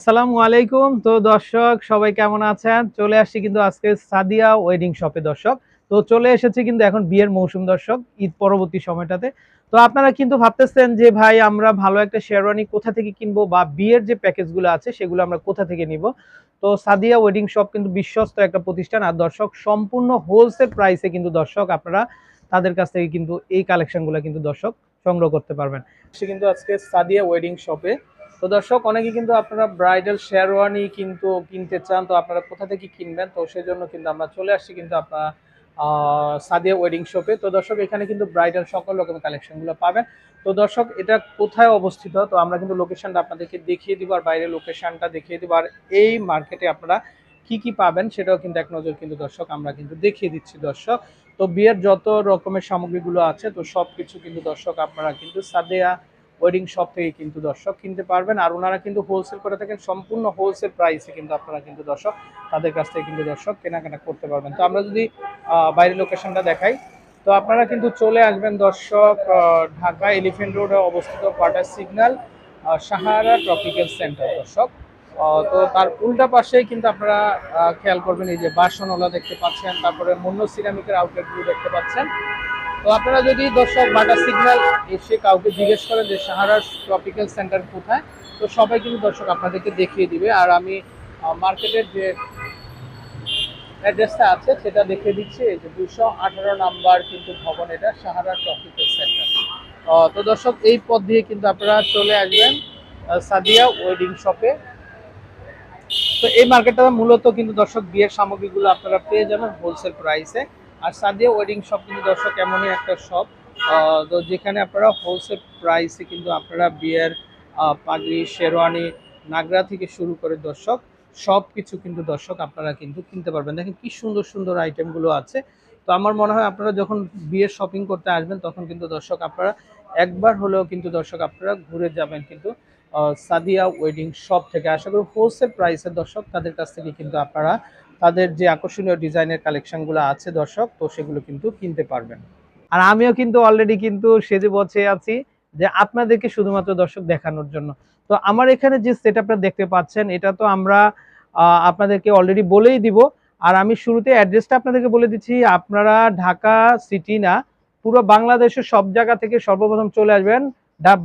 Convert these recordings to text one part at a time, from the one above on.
আসসালামু আলাইকুম। তো দর্শক, সবাই কেমন আছেন? চলে আসছি কিন্তু আজকে সাদিয়া ওয়েডিং শপে দর্শক। তো চলে এসেছি কিন্তু এখন বিয়ের মৌসুম, দর্শক, ঈদ পরবর্তী সময়টাতে। তো আপনারা কিন্তু ভাবতেছেন যে, ভাই, আমরা ভালো একটা শেরওয়ানি কোথা থেকে কিনবো বা বিয়ের যে প্যাকেজগুলো আছে, সেগুলো আমরা কোথা থেকে নিব? তো সাদিয়া ওয়েডিং শপ কিন্তু বিশ্বস্ত একটা প্রতিষ্ঠান। আর দর্শক, সম্পূর্ণ হোলসেল প্রাইসে কিন্তু, দর্শক, আপনারা তাদের কাছ থেকে কিন্তু এই কালেকশনগুলো কিন্তু, দর্শক, সংগ্রহ করতে পারবেন। সে কিন্তু আজকে সাদিয়া ওয়েডিং শপে তো দর্শক অনেকে কিন্তু আপনারা ব্রাইডাল শেরওয়ানি কিন্তু কিনতে চান, তো আপনারা কোথা থেকে কিনবেন? তো সেজন্য কিন্তু আমরা চলে আসছি কিন্তু আপনারা সাদিয়া ওয়েডিং শপে তো দর্শক, এখানে কিন্তু ব্রাইডাল সকল রকমের কালেকশনগুলো পাবেন। তো দর্শক, এটা কোথায় অবস্থিত? তো আমরা কিন্তু লোকেশনটা আপনাদেরকে দেখিয়ে দিব আর বাইরের লোকেশনটা দেখিয়ে দিব। আর এই মার্কেটে আপনারা কি কি পাবেন সেটাও কিন্তু এক নজর কিন্তু দর্শক, আমরা কিন্তু দেখিয়ে দিচ্ছি দর্শক। তো বিয়ের যত রকমের সামগ্রীগুলো আছে, তো সব কিছু কিন্তু দর্শক আপনারা কিন্তু সাদিয়া ওয়েডিং শপ থেকে কিন্তু দর্শক কিনতে পারবেন। আর ওনারা কিন্তু হোলসেল করে থাকেন, সম্পূর্ণ হোলসেল প্রাইসে কিন্তু আপনারা কিন্তু দর্শক তাদের কাছ থেকে কিন্তু দর্শক কেনাকাটা করতে পারবেন। তো আমরা যদি বাইরের লোকেশনটা দেখাই, তো আপনারা কিন্তু চলে আসবেন দর্শক ঢাকা এলিফেন্ট রোডে অবস্থিত quarter signal Sahara tropical centre দর্শক। তো তার উল্টা পাশেই কিন্তু আপনারা খেয়াল করবেন এই যে বাসনওয়ালা দেখতে পাচ্ছেন, তারপরে মুন্ন সিরামিকের আউটলেটগুলো দেখতে পাচ্ছেন। তো আপনারা যদি দর্শক বাটা সিগন্যাল এসে কাউকে জিজ্ঞেস করেন যে সাহারা ট্রপিক্যাল সেন্টার কোথায়, তো সবাই কিন্তু দর্শক আপনাদেরকে দেখিয়ে দিবে। আর আমি মার্কেটের যে অ্যাড্রেসটা আছে সেটা দেখিয়ে দিচ্ছি। এই যে দুশো আঠারো নাম্বার কিন্তু ভবন এটা সাহারা ট্রপিক্যাল সেন্টার। তো দর্শক, এই পথ দিয়ে কিন্তু আপনারা চলে আসবেন সাদিয়া ওয়েডিং শপে। তো এই মার্কেটটা মূলত কিন্তু দর্শক বিয়ের সামগ্রীগুলো আপনারা পেয়ে যাবেন হোলসেল প্রাইসে। আর সাদিয়া ওয়েডিং শপ কিন্তু দর্শক এমনই একটা শপ তো যেখানে আপনারা হোলসেল প্রাইসে কিন্তু আপনারা বিয়ের পাগড়ি, শেরওয়ানি, নাগরা থেকে শুরু করে দর্শক সব কিছু কিন্তু দর্শক আপনারা কিন্তু কিনতে পারবেন। দেখেন কি সুন্দর সুন্দর আইটেমগুলো আছে। তো আমার মনে হয় আপনারা যখন বিয়ের শপিং করতে আসবেন, তখন কিন্তু দর্শক আপনারা একবার হলেও কিন্তু দর্শক আপনারা ঘুরে যাবেন কিন্তু সাদিয়া ওয়েডিং শপ থেকে। আশা করি হোলসেল প্রাইসের দর্শক তাদের কাছ থেকে কিন্তু আপনারা তাদের যে আকর্ষণীয় ডিজাইনের কালেকশনগুলো আছে দর্শক, তো সেগুলো কিন্তু কিনতে পারবেন। আর আমিও কিন্তু অলরেডি কিন্তু সেজে বসে আছি যে আপনাদেরকে শুধুমাত্র দর্শক দেখানোর জন্য। তো আমার এখানে যে সেট দেখতে পাচ্ছেন, এটা তো আমরা আপনাদেরকে অলরেডি বলেই দিব। আর আমি শুরুতে অ্যাড্রেসটা আপনাদেরকে বলে দিচ্ছি, আপনারা ঢাকা সিটি না, পুরো বাংলাদেশের সব জায়গা থেকে সর্বপ্রথম চলে আসবেন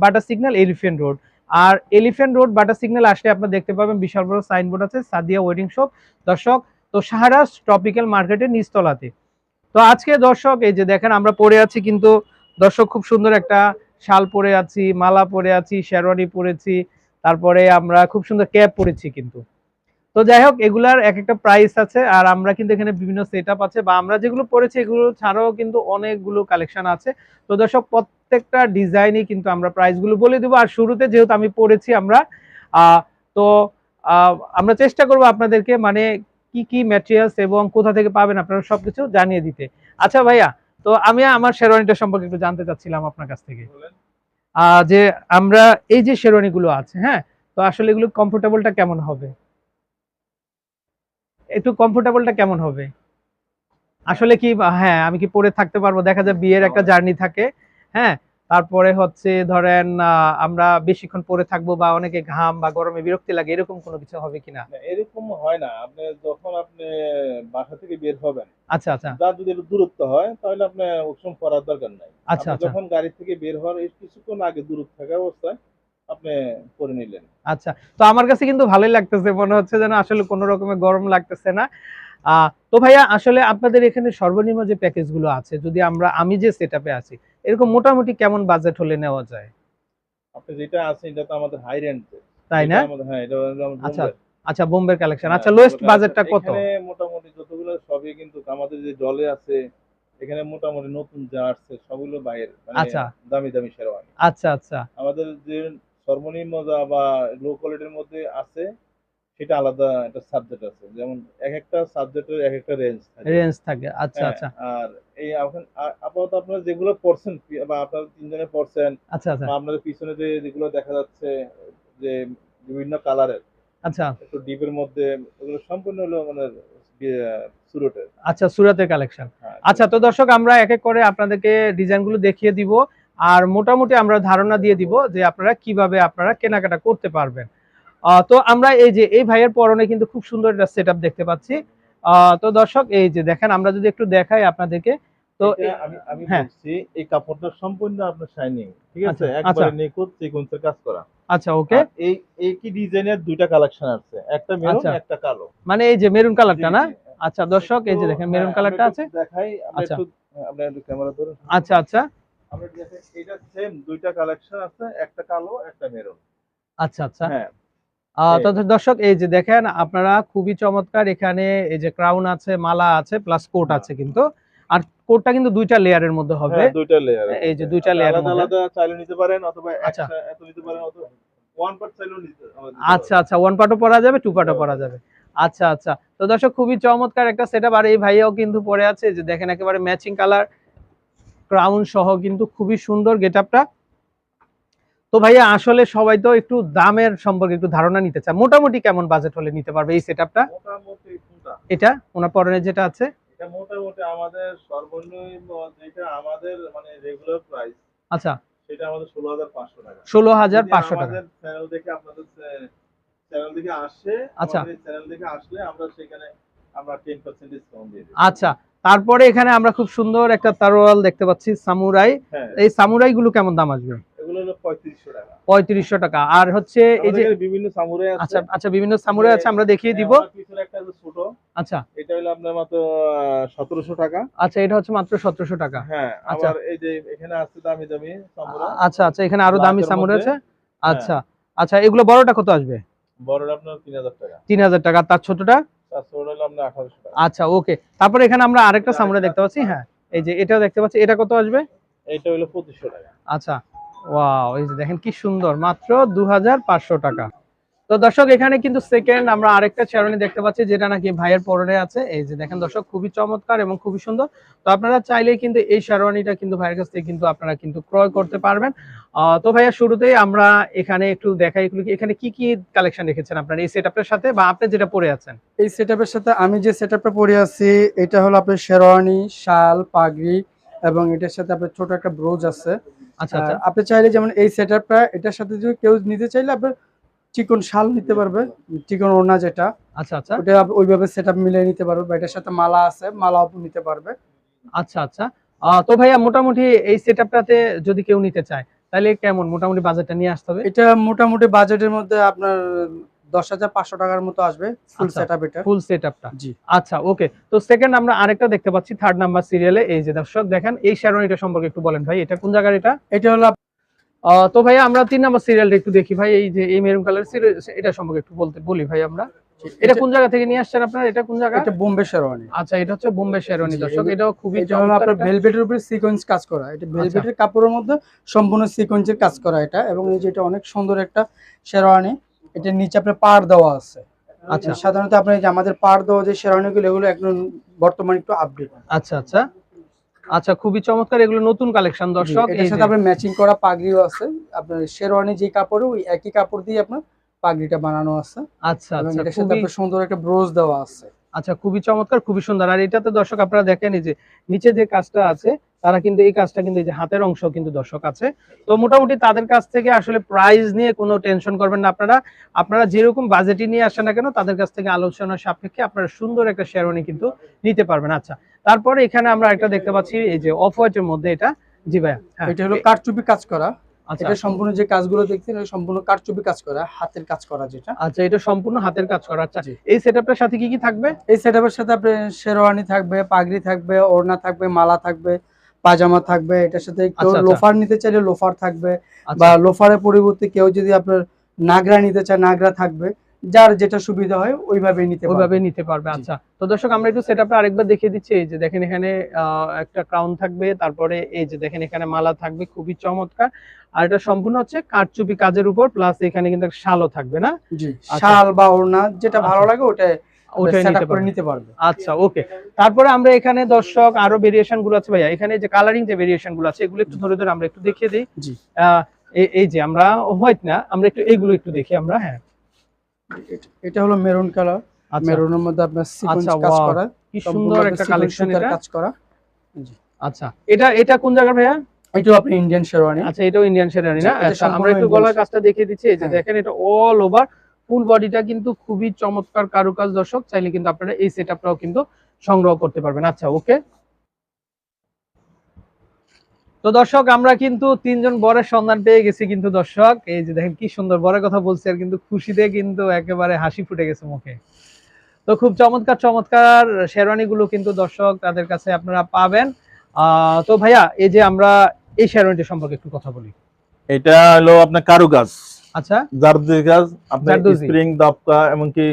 বাটা সিগন্যাল এলিফেন্ট রোড আর এলিফেন্ট রোড বাটা সিগন্যাল আসলে আপনারা দেখতে পাবেন, বিশাল বড় সাইনবোর্ড আছে, সাদিয়া ওয়েডিং শপ দর্শক তো সাহারাস ট্রপিক্যাল মার্কেটের নিচতলাতে। তো আজকে দর্শক, এই যে দেখেন আমরা পরে আছি কিন্তু দর্শক খুব সুন্দর একটা শাল পরে আছি, মালা পরে আছি, শেরওয়ানি পরেছি, তারপরে আমরা খুব সুন্দর ক্যাপ পরেছি কিন্তু। তো যাই হোক, এগুলার এক একটা প্রাইস আছে আর আমরা কিন্তু এখানে বিভিন্ন সেট আছে বা আমরা যেগুলো পরেছি এগুলো ছাড়াও কিন্তু অনেকগুলো কালেকশন আছে। তো দর্শক, প্রত্যেকটা ডিজাইনই কিন্তু আমরা প্রাইসগুলো বলে দেবো আর শুরুতে যেহেতু আমি পড়েছি আমরা তো আমরা চেষ্টা করব আপনাদেরকে মানে কি কি ম্যাটেরিয়ালস এবং কোথা থেকে পাবেন আপনারা সবকিছু জানিয়ে দিতে। আচ্ছা ভাইয়া তো আমি আমার শেরওয়ানিটা সম্পর্কে একটু জানতে চাচ্ছিলাম আপনার কাছ থেকে। আহ, যে আমরা এই যে শেরওয়ানিগুলো আছে হ্যাঁ? তো আসলে এগুলো কমফোর্টেবলটা কেমন হবে? একটু কমফোর্টেবলটা কেমন হবে? আসলে কি হ্যাঁ আমি কি পরে থাকতে পারব? দেখা যায় বিয়ের একটা জার্নি থাকে হ্যাঁ? তারপরে হচ্ছে ধরেন আহ, আমরা বেশিক্ষণ পরে থাকব বা অনেকে ঘাম বা গরমে বিরক্তি লাগে এরকম কোনো কিছু হবে কিনা? এরকম হয় না। আপনি যখন আপনি বাসা থেকে বের হবেন আচ্ছা আচ্ছা। যার যদি দূরত্ব হয় তাহলে আপনি ওসম করার দরকার নাই। আচ্ছা আচ্ছা। যখন গাড়ি থেকে বের হওয়ার কিছুক্ষণ আগে দূরত্ব থাকা অবস্থায় আপনি করে নিলেন। আচ্ছা তো আমার কাছে কিন্তু ভালোই লাগতেছে মনে হচ্ছে যেন আসলে কোনো রকমের গরম লাগতেছে না। আহ, তো ভাইয়া আসলে আপনাদের এখানে সর্বনিম্ন যে প্যাকেজগুলো আছে যদি আমরা আমি যে সেট আছি এরকম মোটামুটি কেমন বাজেট হলে নেওয়া যায়? আপনি যেটা আছে এটা তো আমাদের হাই রেন্ট তাই না? হ্যাঁ এটা আচ্ছা। আচ্ছা বোম্বের কালেকশন হ্যাঁ, আচ্ছা লোয়েস্ট বাজেটটা কত? এখানে মোটামুটি যতগুলো সবই কিন্তু আমাদের যে জলে আছে এখানে মোটামুটি নতুন যা আসছে সবগুলো বাইরের মানে আচ্ছা। দামি দামি শেরওয়ানি। আচ্ছা আচ্ছা। আমাদের যে সর্বনিম্ন যা বা লো কোয়ালিটির মধ্যে আছে সেটা আলাদা একটা সাবজেক্ট আছে। যেমন এক একটা সাবজেক্টের এক একটা রেঞ্জ থাকে। রেঞ্জ থাকে। আচ্ছা হ্যাঁ, আচ্ছা। আর এই এখন আপাতত আপনারা যেগুলো পড়ছেন বা আপনারা তিনজনে পড়ছেন আচ্ছা আচ্ছা। আপনাদের পিছনে যে যেগুলো দেখা যাচ্ছে যে বিভিন্ন কালারের আচ্ছা। একটু ডিপের মধ্যে ওগুলো সম্পূর্ণ হলো মানে সুরটের আচ্ছা সুরাতের কালেকশন হ্যাঁ, আচ্ছা তো দর্শক আমরা এক এক করে আপনাদেরকে ডিজাইনগুলো দেখিয়ে দিব। আর মোটামুটি আমরা ধারণা দিয়ে দিব যে আপনারা কীভাবে আপনারা কেনাকাটা করতে পারবেন। তো আমরা এই যে এই ভাইয়ের পরনে কিন্তু খুব সুন্দর একটা সেট দেখতে পাচ্ছি তো দর্শক এই যে দেখেন আমরা যদি একটু দেখাই আপনাদেরকে তো আমি আমি হ্যাঁ। বলছি এই কাপড়টা সম্পূর্ণ আপনার শাইনিং ঠিক আছে আচ্ছা, একবারে আচ্ছা। নিখুঁত সিকোয়েন্সের কাজ করা আচ্ছা ওকে এই একই ডিজাইনের দুইটা কালেকশন আছে একটা মেরুন আচ্ছা। একটা কালো মানে এই যে মেরুন কালারটা না। আচ্ছা দর্শক এই যে দেখেন মেরুন হ্যাঁ, কালারটা আছে দেখাই আমরা আচ্ছা। একটু আমরা একটু ক্যামেরা ধরে আচ্ছা আচ্ছা আমরা এটা সেম দুইটা কালেকশন আছে একটা কালো একটা মেরুন আচ্ছা আচ্ছা হ্যাঁ। তো দর্শক এই যে দেখেন আপনারা খুবই চমৎকার এখানে এই যে ক্রাউন আছে মালা আছে প্লাস কোট হ্যাঁ। আছে কিন্তু। আর কোটটা কিন্তু দুইটা লেয়ারের মধ্যে হবে। হ্যাঁ দুইটা লেয়ার এই যে দুইটা আলাদা মধ্যে। আলাদা চাইলে নিতে পারেন অথবা আচ্ছা। একটা এত নিতে পারেন অথবা ওয়ান পার্ট চাইলেও নিতে আচ্ছা আচ্ছা ওয়ান পার্টও পরা যাবে টু পার্টও পরা যাবে। আচ্ছা আচ্ছা। তো দর্শক খুবই চমৎকার একটা সেটআপ আর এই ভাইয়াও কিন্তু পরে আছে যে দেখেন একেবারে ম্যাচিং কালার ক্রাউন সহ কিন্তু খুবই সুন্দর গেটআপটা তো ভাইয়া আসলে সবাই তো একটু দামের সম্পর্কে একটু ধারণা নিতে চায়। মোটামুটি কেমন বাজেট হলে নিতে পারবে এই সেটআপটা। এটা? ওনার পরনে যেটা আছে? এটা মোটামুটি আমাদের সর্বনিম্ন যেটা আমাদের মানে রেগুলার প্রাইস আচ্ছা। সেটা আমাদের ষোলো হাজার পাঁচশো টাকা। ষোলো হাজার যদি পাঁচশো টাকা। আমাদের চ্যানেল থেকে আপনাদের চ্যানেল থেকে আসে আচ্ছা। চ্যানেল থেকে আসলে আমরা সেখানে আমরা টেন পার্সেন্ট ডিসকাউন্ট দিয়ে দিই আচ্ছা। তারপরে এখানে আমরা খুব সুন্দর একটা তারোয়াল দেখতে পাচ্ছি সামুরাই। হ্যাঁ। এই সামুরাই গুলো কেমন দাম আসবে? এগুলো হলো পঁয়ত্রিশশো টাকা। আর হচ্ছে এই যে বিভিন্ন সামুরাই আছে। আচ্ছা আচ্ছা বিভিন্ন সামুরাই আছে আমরা দেখিয়ে দিব। পিছনে একটা ছোট। আচ্ছা। এটা হলো আপনার মাত্র সতেরোশো টাকা। আচ্ছা এটা হচ্ছে মাত্র সতেরোশো টাকা। হ্যাঁ আচ্ছা। এই যে এখানে আছে দামি দামি সামুরা। আচ্ছা আচ্ছা এখানে আরও দামি সামুরাই আছে? আচ্ছা আচ্ছা এগুলো বড়টা কত আসবে? বড়টা আপনার টাকা। তিন হাজার টাকা। তার ছোটটা? তার ছোট হলো আপনার আঠারোশো টাকা। আচ্ছা ওকে। তারপরে এখানে আমরা আরেকটা এটা সামুরাই দেখতে পাচ্ছি। হ্যাঁ এই যে এটাও দেখতে পাচ্ছি। এটা কত আসবে? হলো টাকা। আচ্ছা। ওয়াও এই যে দেখেন কি সুন্দর। মাত্র দু হাজার পাঁচশো টাকা। তো দর্শক, এখানে কিন্তু সেকেন্ড আমরা আরেকটা চেরনি দেখতে পাচ্ছি, যেটা নাকি ভাইয়ের পরনে আছে। এই যে দেখেন দর্শক, খুবই চমৎকার এবং খুবই সুন্দর। তো আপনারা চাইলে কিন্তু এই শেরওয়ানিটা কিন্তু ভাইয়ের কাছ থেকে কিন্তু আপনারা কিন্তু ক্রয় করতে পারবেন। তো ভাইয়া, শুরুতেই আমরা এখানে একটু দেখাই, এগুলো এখানে কি কি কালেকশন রেখেছেন আপনার? এই সেটআপের সাথে বা আপনি যেটা পরে আছেন? এই সেটআপের সাথে আমি যে সেট সেটআপটা পরে আছি, এটা হলো আপনার শেরওয়ানি, শাল, পাগড়ি এবং এটার সাথে আপনার ছোট একটা ব্রোজ আছে। আচ্ছা আচ্ছা। আপনি চাইলে যেমন এই সেটআপটা এটার সাথে যদি কেউ নিতে চাইলে আপনার চিকন শাল নিতে পারবে চিকন ওড়না যেটা। আচ্ছা আচ্ছা। ওটা ওইভাবে সেটআপ মিলিয়ে নিতে পারবে বা এটার সাথে মালা আছে মালাও নিতে পারবে। আচ্ছা আচ্ছা। তো ভাইয়া মোটামুটি এই সেট সেটআপটাতে যদি কেউ নিতে চায় তাহলে কেমন? মোটামুটি বাজেটটা নিয়ে আসতে হবে? এটা মোটামুটি বাজেটের মধ্যে আপনার দশ হাজার পাঁচশো টাকার মতো আসবে ফুল আচ্ছা। সেটআপ এটা। ফুল সেটআপটা জি। আচ্ছা ওকে তো সেকেন্ড আমরা আরেকটা দেখতে পাচ্ছি থার্ড নাম্বার সিরিয়ালে এই যে দর্শক দেখেন এই সম্পর্কে একটু বলেন ভাই এটা কোন জায়গার এটা? এটা হলো তো ভাই আমরা তিন নাম্বার সিরিয়ালটা একটু দেখি ভাই এই যে এই মেরুন কালার এটা সম্পর্কে একটু বলতে বলি ভাই আমরা। এটা কোন জায়গা থেকে নিয়ে আসছেন আপনারা? এটা কোন জায়গা? এটা বোম্বে শেরওয়ানি আচ্ছা এটা হচ্ছে বোম্বে শেরওয়ানি দর্শক এটাও খুবই এটা হলো আপনার ভেলভেটের উপরে সিকোয়েন্স কাজ করা। এটা ভেলভেটের কাপড়ের মধ্যে সম্পূর্ণ সিকোয়েন্সের কাজ করা এটা এবং এই যে এটা অনেক সুন্দর একটা শেরওয়ানি এটার নিচে আপনার পার দেওয়া আছে। আচ্ছা। সাধারণত আপনার যে আমাদের পার দেওয়া যে শেরওয়ানিগুলো এগুলো একদম বর্তমানে একটু আপডেট আচ্ছা আচ্ছা। আচ্ছা খুবই চমৎকার। এগুলো নতুন কালেকশন দর্শক। এর সাথে আপনার ম্যাচিং করা পাগড়িও আছে। আপনার শেরওয়ানি যে কাপড়ে ওই একই কাপড় দিয়ে আপনার পাগড়িটা বানানো আছে। আচ্ছা আচ্ছা এটার সাথে আপনার সুন্দর একটা ব্রোজ দেওয়া আছে। আচ্ছা খুবই চমৎকার, খুবই সুন্দর। আর এটাতে দর্শক আপনারা দেখেন যে নিচে যে কাজটা আছে, তারা কিন্তু এই কাজটা কিন্তু এই যে হাতের অংশ কিন্তু দর্শক আছে। তো মোটামুটি তাদের কাছ থেকে আসলে প্রাইস নিয়ে কোনো টেনশন করবেন না আপনারা। আপনারা যেরকম বাজেটই নিয়ে আসেন না কেন, তাদের কাছ থেকে আলোচনার সাপেক্ষে আপনারা সুন্দর একটা শেরওয়ানি কিন্তু নিতে পারবেন। আচ্ছা তারপরে এখানে আমরা একটা দেখতে পাচ্ছি, এই যে অফ হোয়াইটের মধ্যে এটা। জি ভাইয়া হ্যাঁ। এটা হলো কারচুপি কাজ করা। এটা সম্পূর্ণ যে কাজগুলো দেখছেন এটা সম্পূর্ণ কারচুপি কাজ করা হাতের কাজ করা যেটা। আচ্ছা এটা সম্পূর্ণ হাতের কাজ করা। আচ্ছা এই সেটআপটার সাথে কি কি থাকবে? এই সেটআপের সাথে আপনার শেরওয়ানি থাকবে পাগড়ি থাকবে ওড়না থাকবে মালা থাকবে পাজামা থাকবে এটার সাথে কেউ আচ্ছা, আচ্ছা। লোফার নিতে চাইলে লোফার থাকবে আচ্ছা। বা লোফারের পরিবর্তে কেউ যদি আপনার নাগরা নিতে চায় নাগরা থাকবে। যার যেটা সুবিধা হয় ওইভাবে নিতে ওইভাবে নিতে পারবে আচ্ছা। তো দর্শক আমরা একটু সেটআপটা আরেকবার দেখিয়ে দিচ্ছি। এই যে দেখেন এখানে একটা ক্রাউন থাকবে তারপরে এই যে দেখেন এখানে মালা থাকবে খুবই চমৎকার। আর এটা সম্পূর্ণ হচ্ছে কারচুপি কাজের উপর প্লাস এখানে কিন্তু শালও থাকবে না? জি আচ্ছা। শাল বা ওড়না যেটা ভালো আচ্ছা। লাগে ওটা আচ্ছা ওকে তারপরে আমরা এখানে দর্শক আরও ভেরিয়েশনগুলো আছে ভাইয়া। এখানে যে কালারিং যে ভেরিয়েশনগুলো আছে এগুলো একটু ধরে ধরে আমরা একটু দেখিয়ে দিই। এই- যে আমরা হোয়াইট না আমরা একটু এইগুলো একটু দেখি আমরা হ্যাঁ। এটা- এটা হলো মেরুন কালার। আচ্ছা। মেরুনের মধ্যে আপনার সিকোয়েন্স আচ্ছা, কাজ। করা। কি সুন্দর একটা কালেকশন এটা। কাজ করা। আচ্ছা। এটা এটা কোন জায়গার ভাইয়া? এটাও আপনি ইন্ডিয়ান শেরওয়ানি আচ্ছা এটাও ইন্ডিয়ান শেরানি না? আচ্ছা আমরা সম্পূর্ণ একটু গলার কাজটা দেখিয়ে দিচ্ছি। এই যে হ্যাঁ। দেখেন এটা অল ওভার ফুল বডিটা কিন্তু খুবই চমৎকার কারুকাজ দর্শক। চাইলে কিন্তু আপনারা এই সেটআপটাও কিন্তু সংগ্রহ করতে পারবেন। আচ্ছা ওকে তো দর্শক আমরা কিন্তু তিনজন বরের সন্ধান পেয়ে গেছি কিন্তু দর্শক। এই যে দেখেন কি সুন্দর বরের কথা বলছি আর কিন্তু খুশিতে কিন্তু একেবারে হাসি ফুটে গেছে মুখে। তো খুব চমৎকার চমৎকার শেরওয়ানি গুলো কিন্তু দর্শক তাদের কাছে আপনারা পাবেন। তো ভাইয়া এই যে আমরা এই শেরওয়ানিটা সম্পর্কে একটু কথা বলি। এটা হলো আপনার কারুকাজ আচ্ছা। জারদুজি কাজ আপনার। স্প্রিং দপকা এমনকি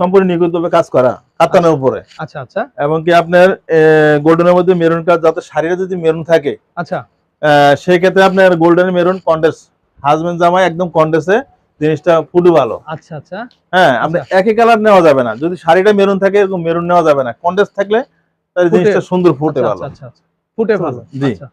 সম্পূর্ণ নিখুঁতভাবে কাজ করা কাতানের উপরে। আচ্ছা আচ্ছা। এবং কি আপনার গোল্ডেনের মধ্যে মেরুন কাজ যাতে শাড়িটা যদি মেরুন থাকে আচ্ছা। আহ, সেই ক্ষেত্রে আপনার গোল্ডেন মেরুন কন্ডেস হাজবেন্ড জামাই একদম কন্ডেসে জিনিসটা ফুটু ভালো। আচ্ছা আচ্ছা। হ্যাঁ আপনি আচ্ছা। একই কালার নেওয়া যাবে না। যদি শাড়িটা মেরুন থাকে এরকম মেরুন নেওয়া যাবে না। কন্ডেস থাকলে তাহলে জিনিসটা সুন্দর ফুটে আচ্ছা, ভালো। আচ্ছা আচ্ছা। ফুটে ভালো। জি। আচ্ছা।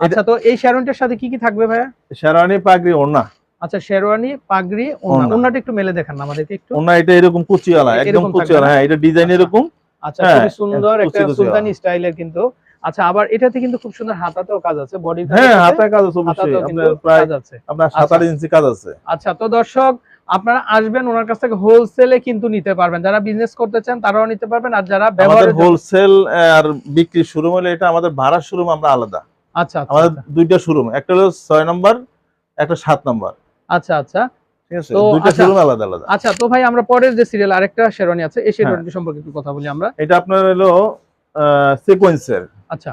আচ্ছা তো এই শেরওয়ানিটার সাথে কি কি থাকবে ভাইয়া? শেরওয়ানি পাগড়ি ওড়না। আচ্ছা শেরওয়ানি পাগড়ি ওড়না। ওড়না। ওড়নাটা একটু মেলে দেখান না আমাদেরকে একটু। ওড়না এটা এরকম কুচিওয়ালা একদম কুচিওয়ালা। হ্যাঁ এটা ডিজাইন। এরকম। আচ্ছা খুব সুন্দর একটা সুলতানি স্টাইলের কিন্তু আচ্ছা আবার এটাতে কিন্তু খুব সুন্দর হাতাতেও কাজ আছে বডি হ্যাঁ হাতে কাজ আছে অবশ্যই। আপনার প্রায় আছে। আপনার সাত আচ্ছা। আট ইঞ্চি কাজ আছে। আচ্ছা তো দর্শক আপনারা আসবেন ওনার কাছ থেকে হোলসেলে কিন্তু নিতে পারবেন। যারা বিজনেস করতে চান তারাও নিতে পারবেন। আর যারা আমাদের হোলসেল আর বিক্রি শুরু হলে এটা আমাদের ভাড়ার শোরুম আমরা আলাদা। আচ্ছা আচ্ছা আমাদের দুইটা শোরুম একটা হলো ছয় নম্বর একটা সাত নম্বর আচ্ছা আচ্ছা। ঠিক আছে? আচ্ছা। শোরুম আলাদা আলাদা। আচ্ছা তো ভাই আমরা পরের যে সিরিয়াল আরেকটা শেরওয়ানি আছে হ্যাঁ। এই শেরওয়ানি সম্পর্কে একটু কথা বলি আমরা। এটা আপনার হলো সিকোয়েন্সের আচ্ছা।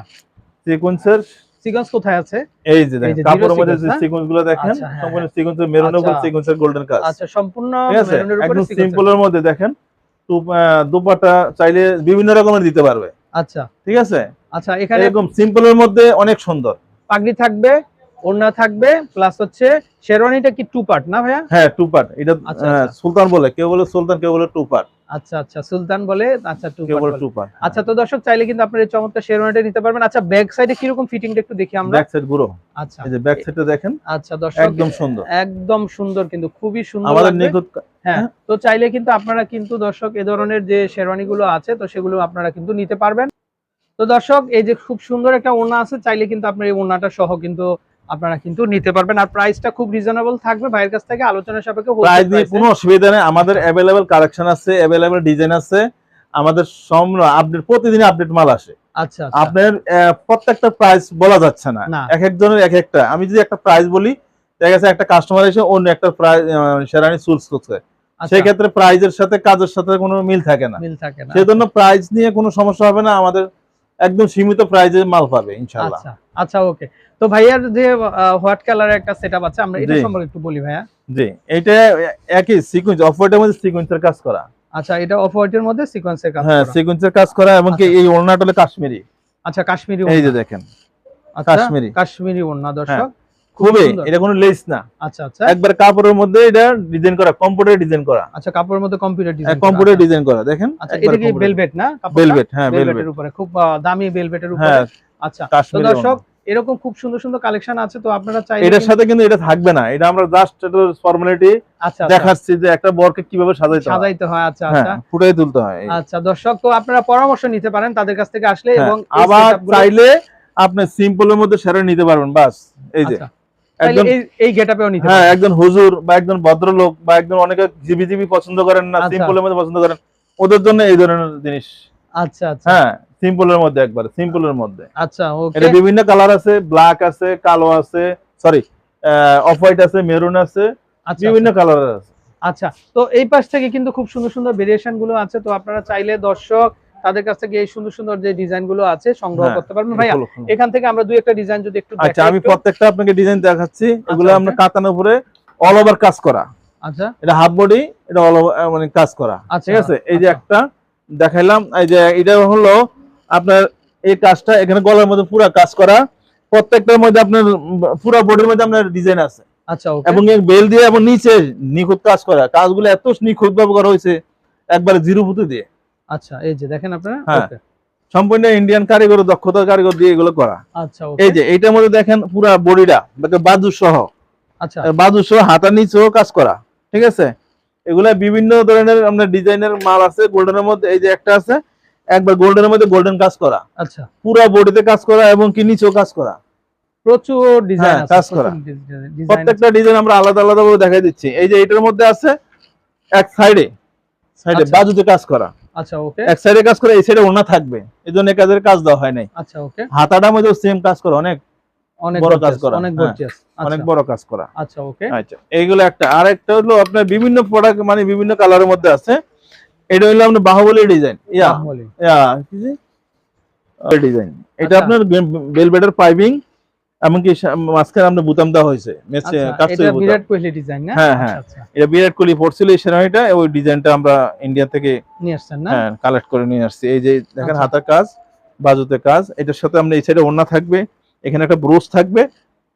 সিকোয়েন্সের সিকোয়েন্স কোথায় আছে? এই যে দেখেন কাপড়ের মধ্যে যে সিকোয়েন্সগুলো দেখেন আচ্ছা, হ্যাঁ, সম্পূর্ণ সিকোয়েন্সের মেরুনের উপর আচ্ছা। সিকোয়েন্সের গোল্ডেন কাজ আচ্ছা সম্পূর্ণ মেরুনের উপরে একদম সিম্পলের মধ্যে দেখেন দুপাটা চাইলে বিভিন্ন রকমের দিতে পারবে। আচ্ছা। ঠিক আছে? আচ্ছা এখানে এরকম সিম্পলের মধ্যে অনেক সুন্দর। পাগড়ি থাকবে ওড়না থাকবে প্লাস হচ্ছে শেরওয়ানিটা কি টু পার্ট না ভাইয়া? হ্যাঁ টু পার্ট এটা আচ্ছা, আচ্ছা। সুলতান বলে কেউ বলে সুলতান কেউ বলে টু পার্ট আচ্ছা আচ্ছা সুলতান বলে আচ্ছা টু টু পার্ট আচ্ছা তো দর্শক চাইলে কিন্তু আপনার এই চমৎকার শেরওয়ানিটা নিতে পারবেন। আচ্ছা ব্যাক সাইডে কীরকম ফিটিংটা একটু দেখি আমরা? ব্যাক সাইডগুলো আচ্ছা। এই যে ব্যাক সাইডটা দেখেন আচ্ছা দর্শক একদম সুন্দর। একদম সুন্দর কিন্তু খুবই সুন্দর আমাদের। নিখুঁত হ্যাঁ তো চাইলে কিন্তু আপনারা কিন্তু দর্শক এ ধরনের যে শেরওয়ানি গুলো আছে তো সেগুলো আপনারা কিন্তু নিতে পারবেন। তো দর্শক এই যে খুব সুন্দর একটা ওনা আছে চাইলে কিন্তু আপনার এই ওনাটা সহ কিন্তু আপনারা কিন্তু নিতে পারবেন আর প্রাইসটা খুব রিজনেবল থাকবে। ভাইয়ের কাছ থেকে আলোচনা সাপেক্ষে প্রাইস নিয়ে কোনো অসুবিধা নেই। আমাদের অ্যাভেলেবেল কালেকশন আছে অ্যাভেলেবেল ডিজাইন আছে। আমাদের সম্র আপডেট প্রতিদিন আপডেট মাল আসে। আচ্ছা আচ্ছা। আপনার প্রত্যেকটা প্রাইস বলা যাচ্ছে না। এক একজনের এক একটা। আমি যদি একটা প্রাইস বলি দেখা গেছে একটা কাস্টমার এসে অন্য একটা প্রাইস সেরানি চুজ করছে। আচ্ছা, সেই ক্ষেত্রে প্রাইজের সাথে কাজের সাথে কোনো মিল থাকে না। মিল থাকে না। সেজন্য প্রাইস নিয়ে কোনো সমস্যা হবে না। আমাদের একদম সীমিত প্রাইজে মাল পাবে ইনশাল্লাহ আচ্ছা ওকে তো ভাইয়ার যে হোয়াইট কালারের একটা সেটআপ আছে আমরা এটা সম্পর্কে একটু বলি ভাইয়া। জি এটা একই সিকোয়েন্স অফ হোয়াইটের মধ্যে সিকোয়েন্সের কাজ করা। আচ্ছা এটা অফ হোয়াইটের মধ্যে সিকোয়েন্সের কাজ হ্যাঁ। সিকোয়েন্সের কাজ করা এবং কি আচ্ছা। এই ওড়নাটা হলো কাশ্মীরি। আচ্ছা কাশ্মীরি এই যে দেখেন আচ্ছা, কাশ্মীরি। কাশ্মীরি ওড়না দর্শক। খুবই এটা কোনো লেস না। আচ্ছা আচ্ছা। একবার কাপড়ের মধ্যে এটা ডিজাইন করা কম্পিউটার ডিজাইন করা। আচ্ছা কাপড়ের মধ্যে কম্পিউটার ডিজাইন কম্পিউটার ডিজাইন করা দেখেন? আচ্ছা এটা কি ভেলভেট না ভেলভেট হ্যাঁ ভেলভেট ভেলভেটের উপরে খুব দামি ভেলভেটের উপরে। হ্যাঁ। আচ্ছা দর্শক এরকম খুব সুন্দর সুন্দর কালেকশন আছে তো আপনারা চাইলে এটার সাথে কিন্তু এটা থাকবে না। এটা আমরা জাস্ট এটার ফর্মালিটি আচ্ছা আচ্ছা, দেখাচ্ছি যে একটা বরকে কীভাবে সাজাইতে হয়। সাজাইতে হয় আচ্ছা হ্যাঁ আচ্ছা। ফুটাই তুলতে হয়। আচ্ছা দর্শক তো আপনারা পরামর্শ নিতে পারেন তাদের কাছ থেকে আসলে হ্যাঁ, এবং আবার চাইলে আপনি সিম্পলের মধ্যে সেরে নিতে পারবেন বাস এই যে। আচ্ছা, একজন এই গেটআপেও নিতে হ্যাঁ একজন হুজুর বা একজন ভদ্রলোক বা একজন অনেকে জিবি জিবি পছন্দ করেন না। সিম্পলের মধ্যে পছন্দ করেন ওদের জন্য এই ধরনের জিনিস। আচ্ছা আচ্ছা। হ্যাঁ সিম্পলের মধ্যে একবার সিম্পলের মধ্যে। আচ্ছা ওকে এটা বিভিন্ন কালার আছে ব্ল্যাক আছে কালো আছে সরি অফ হোয়াইট আছে মেরুন আছে আচ্ছা বিভিন্ন কালারের আছে। আচ্ছা তো এই পাশ থেকে কিন্তু খুব সুন্দর সুন্দর ভেরিয়েশনগুলো আছে তো আপনারা চাইলে দর্শক তাদের কাছ থেকে এই সুন্দর সুন্দর যে ডিজাইনগুলো আছে সংগ্রহ হ্যাঁ, করতে পারবেন। ভাইয়া এগুলো খুব- এখান থেকে আমরা দুই একটা ডিজাইন যদি একটু আচ্ছা আমি প্রত্যেকটা আপনাকে ডিজাইন দেখাচ্ছি। এগুলো আচ্ছা, আমরা okay. কাতানোর উপরে অল ওভার কাজ করা। আচ্ছা। এটা হাফ বডি এটা অল ওভার মানে কাজ করা। আচ্ছা ঠিক আছে? এই যে আচ্ছা। একটা দেখাইলাম এই যে এটা হলো আপনার এই কাজটা এখানে গলার মধ্যে পুরো কাজ করা। প্রত্যেকটার মধ্যে আপনার পুরো বডির মধ্যে আপনার ডিজাইন আছে। আচ্ছা এবং এই বেল দিয়ে এবং নিচে নিখুঁত কাজ করা। কাজগুলো এত নিখুঁত ভাবে করা হয়েছে একবারে জিরো ফুটে দিয়ে। আচ্ছা এই যে দেখেন আপনারা? হ্যাঁ। সম্পূর্ণ ইন্ডিয়ান কারিগর দক্ষতা কারিগর দিয়ে এগুলো করা। আচ্ছা এই যে এইটার মধ্যে দেখেন পুরা বডিটা বাজু সহ। আচ্ছা। বাজু সহ হাতার নিচেও কাজ করা ঠিক আছে? এগুলা বিভিন্ন ধরনের আপনার ডিজাইনের মাল আছে গোল্ডেনের মধ্যে এই যে একটা আছে একবার গোল্ডেনের মধ্যে গোল্ডেন কাজ করা। আচ্ছা। পুরা বডিতে কাজ করা এবং কি নিচেও কাজ করা। প্রচুর ডিজাইন হ্যাঁ, কাজ করা। প্রত্যেকটা ডিজাইন আমরা আলাদা আলাদা ভাবে দেখাই দিচ্ছি। এই যে এটার মধ্যে আছে এক সাইডে সাইডে আচ্ছা। বাজুতে কাজ করা। আচ্ছা ওকে। এক সাইডে কাজ করে এই সাইডে ওনা থাকবে। এই জন্য কাজের কাজ দেওয়া হয় নাই। আচ্ছা ওকে। হাতাটার মধ্যে সেম কাজ করা অনেক অনেক বড় কাজ করা, অনেক হ্যাঁ। গর্জিয়াস অনেক বড় কাজ করা। আচ্ছা ওকে। আচ্ছা এইগুলো একটা। আর একটা হলো আপনার বিভিন্ন প্রোডাক্ট মানে বিভিন্ন কালারের মধ্যে আছে। এটা হলো আপনার Baahubali design yeah. Yeah design এটা আচ্ছা। আপনার বেলবেডের পাইপিং এমনকি মাঝখানে আপনার বুতাম দেওয়া হয়েছে আচ্ছা, এটা বিরাট কোহলি ডিজাইন না হ্যাঁ, হ্যাঁ। আচ্ছা। এটা বিরাট কোহলি পড়ছিল এই সেরামিটা ওই ডিজাইনটা আমরা ইন্ডিয়া থেকে নিয়ে আসছেন না হ্যাঁ কালেক্ট করে নিয়ে আসছি এই যে দেখেন। হাতার কাজ বাজুতে কাজ এটার সাথে আমরা এই সাইডে ওড়না থাকবে এখানে একটা ব্রোচ থাকবে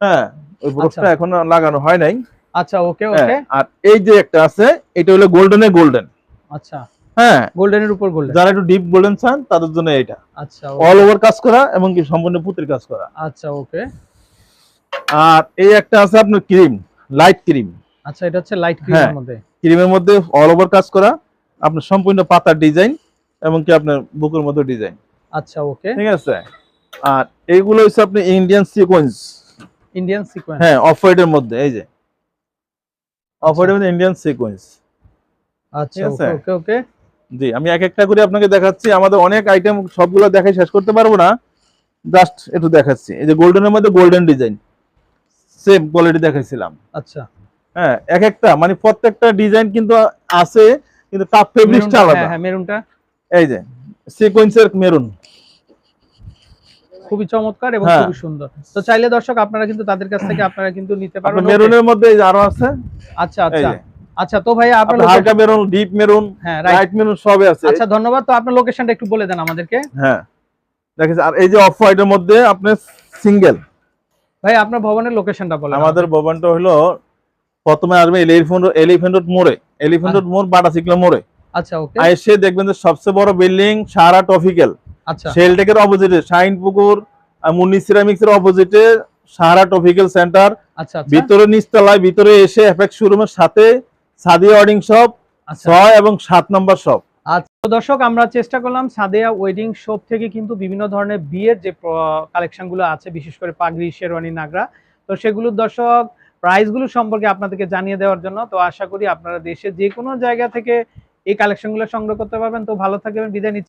হ্যাঁ ওই ব্রোচটা আচ্ছা। এখনও লাগানো হয় নাই আচ্ছা ওকে হ্যাঁ, ওকে আর এই যে একটা আছে এটা হলো গোল্ডেনে গোল্ডেন আচ্ছা হ্যাঁ। গোল্ডেনের উপর গোল্ডেন যারা একটু ডিপ গোল্ডেন চান তাদের জন্য এটা আচ্ছা অল ওভার কাজ করা এবং কি সম্পূর্ণ পুতির কাজ করা। আচ্ছা ওকে আর এই একটা আছে আপনার ক্রিম লাইট ক্রিম। আচ্ছা এটা হচ্ছে লাইট হ্যাঁ। ক্রিমের মধ্যে। ক্রিমের মধ্যে অল ওভার কাজ করা। আপনার সম্পূর্ণ পাতার ডিজাইন এবং কি আপনার বুকের মধ্যে ডিজাইন আচ্ছা ওকে ঠিক আছে? আর এইগুলো হচ্ছে আপনি ইন্ডিয়ান সিকোয়েন্স ইন্ডিয়ান সিকোয়েন্স হ্যাঁ অফ হোয়াইটের মধ্যে এই যে। অফ হোয়াইটের মধ্যে ইন্ডিয়ান সিকোয়েন্স আচ্ছা ওকে ওকে জি আমি এক একটা করে আপনাকে দেখাচ্ছি। আমাদের অনেক আইটেম সবগুলো দেখাই শেষ করতে পারব না। জাস্ট একটু দেখাচ্ছি। এই যে গোল্ডেনের মধ্যে গোল্ডেন ডিজাইন সেম কোয়ালিটি দেখাইছিলাম। আচ্ছা। হ্যাঁ এক একটা মানে প্রত্যেকটা ডিজাইন কিন্তু আছে কিন্তু টাপ ফেব্রিক্সটা আলাদা। হ্যাঁ হ্যাঁ মেরুনটা এই যে সিকোয়েন্সের মেরুন খুবই চমৎকার এবং হ্যাঁ। খুবই সুন্দর। তো চাইলে দর্শক আপনারা কিন্তু তাদের কাছ থেকে আপনারা কিন্তু নিতে পারবেন। মেরুনের মধ্যে এই যে আরও আছে। আচ্ছা আচ্ছা। আচ্ছা তো ভাই আপনার হালকা মেরুন ডিপ মেরুন হ্যাঁ রাইট লাইট মেরুন সবই আছে। আচ্ছা ধন্যবাদ। তো আপনার লোকেশনটা একটু বলে দেন আমাদেরকে। হ্যাঁ। দেখেন আর এই যে অফ হোয়াইটের মধ্যে আপনি সিঙ্গেল ভাই আপনার ভবনের লোকেশনটা বলেন আমাদের ভবনটা হলো প্রথমে আসবে এলিফেন্ট এলিফেন্ট রোড মোড়ে। এলিফেন্ট রোড মোড় বাটা সিকলা মোড়ে। আচ্ছা ওকে। আর এসে দেখবেন যে সবচেয়ে বড় বিল্ডিং সারা ট্রফিক্যাল আচ্ছা। শেলটেকের অপোজিটে শাইন পুকুর আর মুন্নি সিরামিক্স এর অপোজিটে সাহারা ট্রফিক্যাল সেন্টার আচ্ছা আচ্ছা। ভিতরে নিচতলায় ভিতরে এসে এফেক্ট শোরুমের সাথে সাদিয়া ওয়েডিং শপ আচ্ছা। ছয় এবং সাত নম্বর শপ। আচ্ছা দর্শক আমরা চেষ্টা করলাম সাদিয়া ওয়েডিং শপ থেকে কিন্তু বিভিন্ন ধরনের বিয়ের যে কালেকশনগুলো আছে বিশেষ করে পাগড়ি শেরওয়ানি নাগরা। তো সেগুলোর দর্শক প্রাইসগুলো সম্পর্কে আপনাদেরকে জানিয়ে দেওয়ার জন্য তো আশা করি আপনারা দেশে যে কোনো জায়গা থেকে এই কালেকশনগুলো সংগ্রহ করতে পারবেন। তো ভালো থাকবেন বিদায় নিচ্ছি।